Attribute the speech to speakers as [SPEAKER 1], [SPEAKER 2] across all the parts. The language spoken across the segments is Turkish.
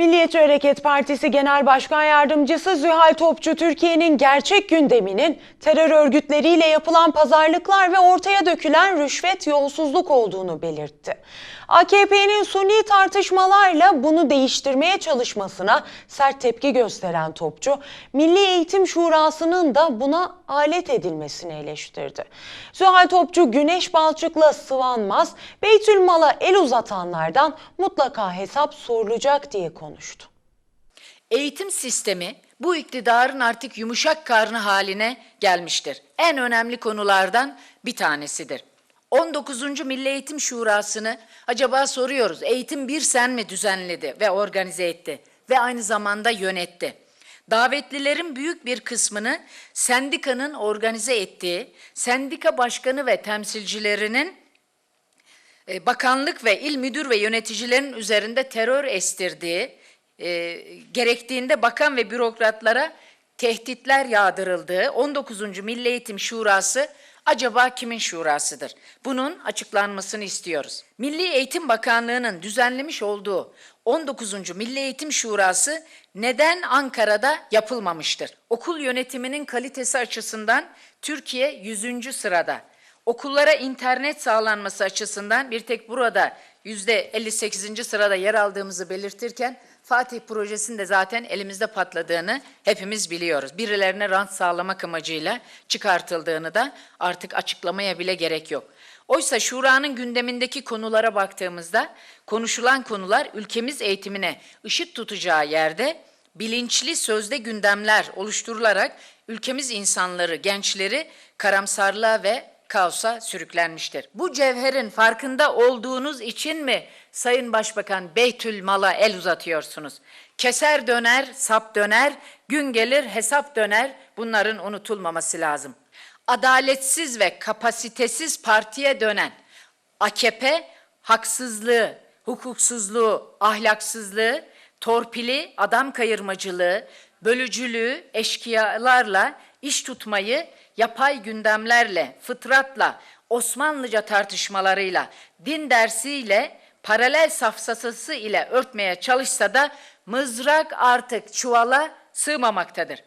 [SPEAKER 1] Milliyetçi Hareket Partisi Genel Başkan Yardımcısı Zühal Topçu Türkiye'nin gerçek gündeminin terör örgütleriyle yapılan pazarlıklar ve ortaya dökülen rüşvet yolsuzluk olduğunu belirtti. AKP'nin suni tartışmalarla bunu değiştirmeye çalışmasına sert tepki gösteren Topçu, Milli Eğitim Şurası'nın da buna alet edilmesini eleştirdi. Zühal Topçu Güneş Balçık'la sıvanmaz, Beytülmal'a el uzatanlardan mutlaka hesap sorulacak diye konuştu.
[SPEAKER 2] Eğitim sistemi bu iktidarın artık yumuşak karnı haline gelmiştir. En önemli konulardan bir tanesidir. 19. Milli Eğitim Şurası'nı acaba soruyoruz. Eğitim bir sen mi düzenledi ve organize etti ve aynı zamanda yönetti? Davetlilerin büyük bir kısmını sendikanın organize ettiği, sendika başkanı ve temsilcilerinin bakanlık ve il müdür ve yöneticilerin üzerinde terör estirdiği, e, gerektiğinde bakan ve bürokratlara tehditler yağdırıldığı 19. Milli Eğitim Şurası acaba kimin şurasıdır? Bunun açıklanmasını istiyoruz. Milli Eğitim Bakanlığı'nın düzenlemiş olduğu 19. Milli Eğitim Şurası neden Ankara'da yapılmamıştır? Okul yönetiminin kalitesi açısından Türkiye 100. sırada. Okullara internet sağlanması açısından bir tek burada yüzde 58. sırada yer aldığımızı belirtirken Fatih projesinin de zaten elimizde patladığını hepimiz biliyoruz. Birilerine rant sağlamak amacıyla çıkartıldığını da artık açıklamaya bile gerek yok. Oysa şuranın gündemindeki konulara baktığımızda konuşulan konular ülkemiz eğitimine ışık tutacağı yerde bilinçli sözde gündemler oluşturularak ülkemiz insanları, gençleri karamsarlığa ve kaosa sürüklenmiştir. Bu cevherin farkında olduğunuz için mi Sayın Başbakan Beytül Mal'a el uzatıyorsunuz? Keser döner, sap döner, gün gelir hesap döner. Bunların unutulmaması lazım. Adaletsiz ve kapasitesiz partiye dönen AKP haksızlığı, hukuksuzluğu, ahlaksızlığı, torpili, adam kayırmacılığı, bölücülüğü, eşkıyalarla iş tutmayı yapay gündemlerle, fıtratla, Osmanlıca tartışmalarıyla, din dersiyle, paralel safsatası ile örtmeye çalışsa da mızrak artık çuvala sığmamaktadır.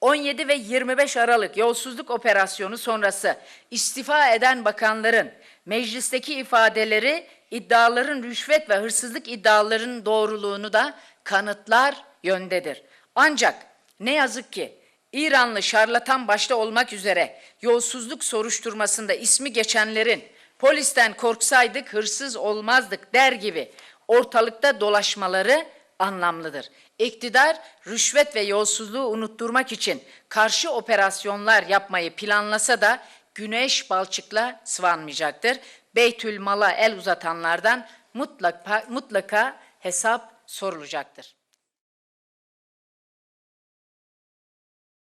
[SPEAKER 2] 17 ve 25 Aralık yolsuzluk operasyonu sonrası istifa eden bakanların meclisteki ifadeleri iddiaların rüşvet ve hırsızlık iddialarının doğruluğunu da kanıtlar yöndedir. Ancak ne yazık ki İranlı şarlatan başta olmak üzere yolsuzluk soruşturmasında ismi geçenlerin polisten korksaydık hırsız olmazdık der gibi ortalıkta dolaşmaları anlamlıdır. İktidar rüşvet ve yolsuzluğu unutturmak için karşı operasyonlar yapmayı planlasa da güneş balçıkla sıvanmayacaktır. Beytül Mal'a el uzatanlardan mutlaka, mutlaka hesap sorulacaktır.